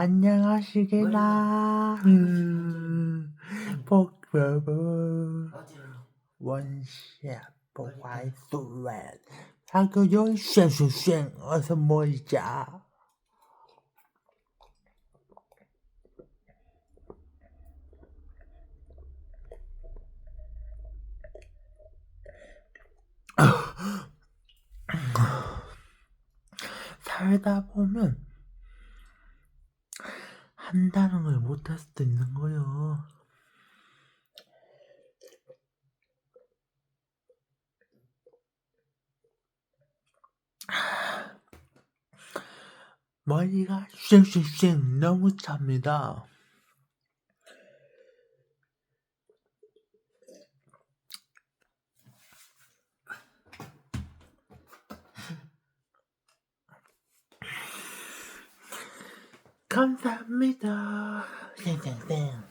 안녕하시게나. 음, 복부 어디로? 원샷 보아이 수웬 학교요 쉔쉔쉔 어서 모이자. 살다 보면 한다는 걸 못할 수도 있는 거요. 머리가 쌩쌩쌩 너무 찹니다. 감사합니다. 쌩쌩쌩.